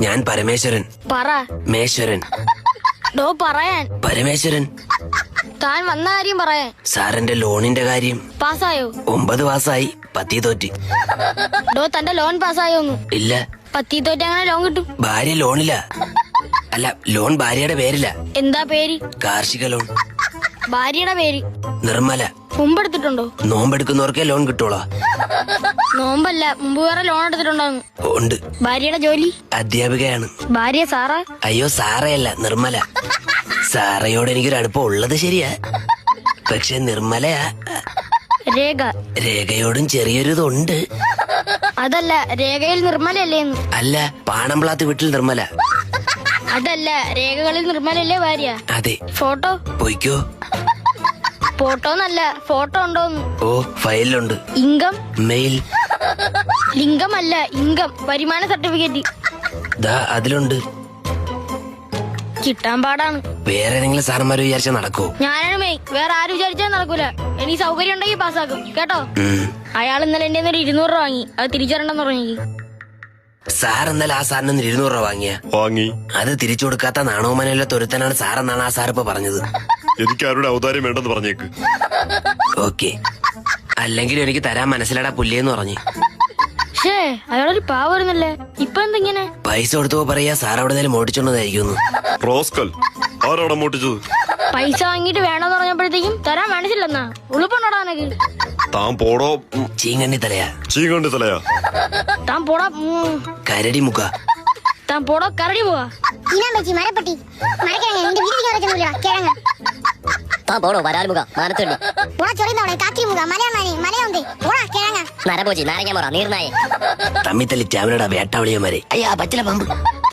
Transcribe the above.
ഞാൻ പരമേശ്വരൻ. പറ. മേശ്വരൻ. ഡോ പറയാൻ. പരമേശ്വരൻ. താൻ വന്ന കാര്യം പറയാൻ. സാറിന്റെ ലോണിന്റെ കാര്യം. പാസ്സായോ? ഒമ്പത് പാസ്സായി പത്തി തോറ്റി. ഡോ തന്റെ ലോൺ പാസ്സായോന്നു ഇല്ല. പത്തി തോറ്റി അങ്ങനെ ലോൺ കിട്ടും. ഭാര്യ ലോണില്ല. അല്ല ലോൺ ഭാര്യയുടെ പേരില്ല. എന്താ പേര്? കാർഷിക ലോൺ. ഭാര്യയുടെ പേര്. നിർമ്മല. മുമ്പ് എടുത്തിട്ടുണ്ടോ നോമ്പെടുക്കുന്നവർക്കേ ലോൺ കിട്ടോളാ നോമ്പല്ല മുമ്പ് വേറെ ലോൺ എടുത്തിട്ടുണ്ടോ ഉണ്ട്. ഭാര്യയുടെ ജോലി? അധ്യാപികയാണ്. ഭാര്യ സാറാ? അയ്യോ സാറയല്ല നിർമ്മല. സാറയോട് എനിക്കൊരു അടുപ്പം ഉള്ളത് ശരിയാ. പക്ഷെ നിർമ്മലയാ. രേഖ. രേഖയോടും ചെറിയൊരു ഇതുണ്ട് അതല്ല രേഖയിൽ നിർമ്മലല്ലേ അല്ല പാണംപ്ലാത്ത് വീട്ടിൽ നിർമ്മല. അതല്ല രേഖകളിൽ നിർമ്മലല്ലേ ഭാര്യ? അതെ. ഫോട്ടോ? പൊയ്ക്കോ. ഫോട്ടോ എന്നല്ല ഫോട്ടോ ഉണ്ടോ ഓ ഫയലിലുണ്ട്. Income mail. ലിംഗമല്ല ഇൻകം വരുമാന സർട്ടിഫിക്കറ്റ്. ദാ അതിലുണ്ട്. കിട്ടാൻ പാടാണ്. വേറെ ഏതെങ്കിലും സാറന്മാര് വിചാരിച്ചാൽ നടക്കൂ ഞാനാണ് മെയ്. വേറെ ആരും വിചാരിച്ചാൽ നടക്കൂല. എനിക്ക് സൗകര്യം ഉണ്ടെങ്കിൽ പാസ്സാക്കും. കേട്ടോ? അയാൾ ഇന്നലെ എന്റെ ഒരു ഇരുന്നൂറ് രൂപ വാങ്ങി. അത് തിരിച്ചു തരണ്ടെന്ന് പറഞ്ഞു സാർ എന്നാൽ ആ സാറിന് ഒന്ന് ഇരുന്നൂറ് രൂപ വാങ്ങിയ. വാങ്ങി. അത് തിരിച്ചു കൊടുക്കാത്ത നാണവുമനല്ല സാർ സാറെന്നാണ് ആ സാർ ഇപ്പൊ പറഞ്ഞത്. എനിക്ക് ആരുടെ ഔദാര്യം വേണ്ടെന്ന് പറഞ്ഞേക്ക്. ഓക്കെ. അല്ലെങ്കിലും എനിക്ക് തരാൻ മനസ്സിലാടാ പുല്ലേന്ന് പറഞ്ഞു. ഷേ അയാളൊരു പാവ വരുന്നല്ലേ ഇപ്പൊ എന്തിങ്ങനെ? പൈസ കൊടുത്തോ പറയാ സാർ അവിടെ നേരം ഓടിച്ചോണ്ടതായിരിക്കുന്നു റോസ്കൽ ആരാണ് മോട്ടിച്ചത് പൈസ വാങ്ങിട്ട് വേണമെന്ന് പറഞ്ഞപ്പോഴത്തേക്കും തരാൻ മനസ്സില്ലെന്നാ ഉളുപ്പുണ്ടോടാ നിനക്ക്? താൻ പോടോ ചീങ്കണ്ണി തലയാ. ചീങ്കണ്ണി തലയാ. താൻ പോടാ കരടി മുക്ക താൻ പോടോ കരടി പോവാ ഇനാ വെച്ചി മരപ്പെട്ടി? മരക്കിഴങ്ങ എന്റെ വീട്ടിൽ വെക്കുന്നില്ല കിഴങ്ങ്. താൻ പോടോ വരാൽമുഖ. മാനത്തുണ്ട്. പോടാ ചൊറിയുന്നവളെ കാക്കി മുഖ. മലയാളി മലയുണ്ട് കിഴങ്ങ്. നാരങ്ങ മുറ നീർനായി തമ്മിത്തല്ലി ചാവനടാ മരി അയ്യാ പച്ചില പമ്പ്.